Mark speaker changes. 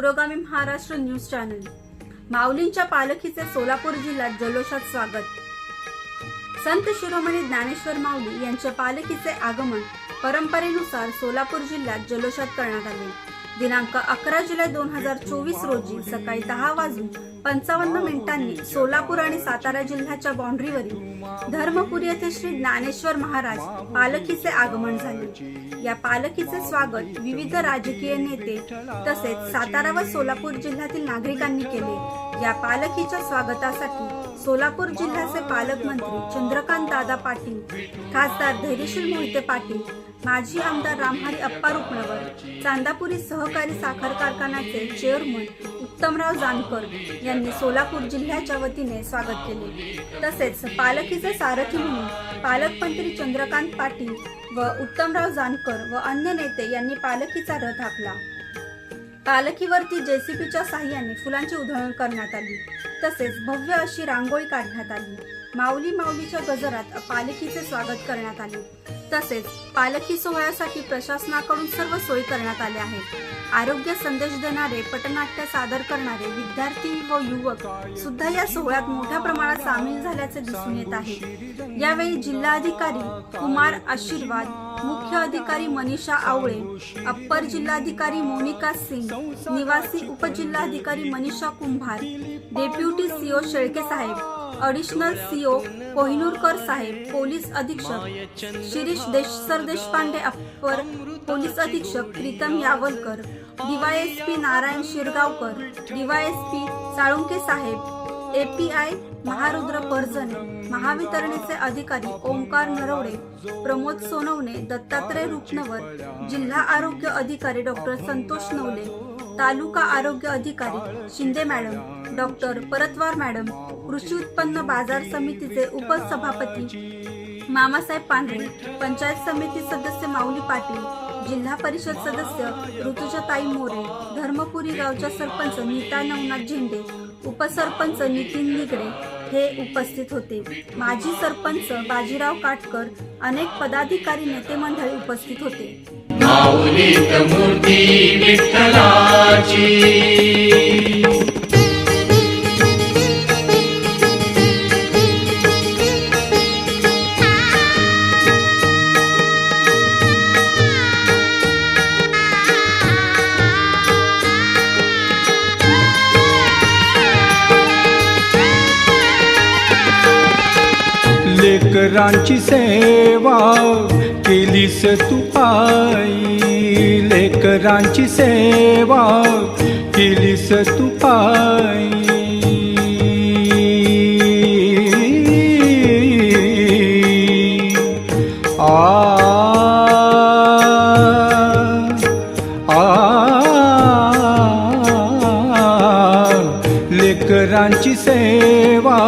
Speaker 1: पुरोगामी Maharashtra news channel. माऊलींच्या पालखीचे सोलापूर जिल्ह्यात जल्लोषात स्वागत. संत शिरोमणी ज्ञानेश्वर माऊली यांच्या पालखीचे आगमन परंपरेनुसार सोलापूर जिल्ह्यात जल्लोषात करण्यात आले. दिनांक अकरा जुलै दोन हजार चोवीस रोजी सकाळी दहा वाजून पंचावन्न मिनिटांनी सोलापूर आणि सातारा जिल्ह्याच्या बाँड्रीवरील धर्मपुरी येथे श्री ज्ञानेश्वर महाराज पालखीचे आगमन झाले. या पालखीचे स्वागत विविध राजकीय नेते तसेच सातारा व सोलापूर जिल्ह्यातील नागरिकांनी केले. या पालखीच्या स्वागतासाठी सोलापूर जिल्ह्याचे पालकमंत्री चंद्रकांत दादा पाटील खासदार धैर्यशील मोहिते पाटील माजी आमदार रामहरी अप्पा रुपणवर चांदापुरी सहकारी साखर कारखान्याचे चेअरमन उत्तमराव जानकर यांनी सोलापूर जिल्ह्याच्या वतीने स्वागत केले. तसेच पालखीचे सारथी म्हणून पालकमंत्री चंद्रकांत पाटील व उत्तमराव जानकर व अन्य नेते यांनी पालखीचा रथ आखला पालखीवरती जेसीबीच्या साह्याने फुलांची उधळण करण्यात आली. तसेच भव्य अशी रांगोळी काढण्यात आली. माऊली माऊलीच्या गजरात पालखीचे स्वागत करण्यात आले. तसेच पालखी सोहळ्यासाठी प्रशासनाकडून सर्व सोयी करण्यात आल्या आहेत. आरोग्य संदेश देणारे पटनाट्य सादर करणारे विद्यार्थी व युवक सुद्धा या सोहळ्यात मोठ्या प्रमाणात सामील झाल्याचे दिसून येत आहे. यावेळी जिल्हाधिकारी कुमार आशीर्वाद मुख्य अधिकारी मनीषा आवळे अप्पर जिल्हाधिकारी मोनिका सिंग निवासी उपजिल्हाधिकारी मनीषा कुंभार डेप्युटी सीओ शेळके साहेब अडिशनल सीओ कोहिनूरकर साहेब पोलीस अधीक्षक शिरीष देश सरदेशपांडे अप्पर पोलीस अधीक्षक प्रीतम यावलकर डीवायएसपी नारायण शिरगावकर डीवायएसपी साळुंके साहेब एपीआय महारुद्र परजणे महावितरणेचे अधिकारी ओंकार नरवडे प्रमोद सोनवणे दत्तात्रय रुपनवर जिल्हा आरोग्य अधिकारी डॉक्टर संतोष नवले तालुका आरोग्य अधिकारी Shinde madam doctor Paratwar madam कृषी उत्पन्न बाजार समितीचे उपसभापती मामासाहेब पांढरे पंचायत समिती सदस्य माऊली पाटील जिल्हा परिषद सदस्य ऋतुजाताई मोरे धर्मपुरी गावच्या सरपंच नीता नवनाथ झेंडे उपसरपंच नितीन निगडे हे उपस्थित होते. माजी सरपंच बाजीराव काटकर अनेक पदाधिकारी नेते मंडळी उपस्थित होते.
Speaker 2: लेकरांची सेवा केलीस तू पायी. लेकरांची सेवा केलीस तू पायी. आ आ लेकरांची सेवा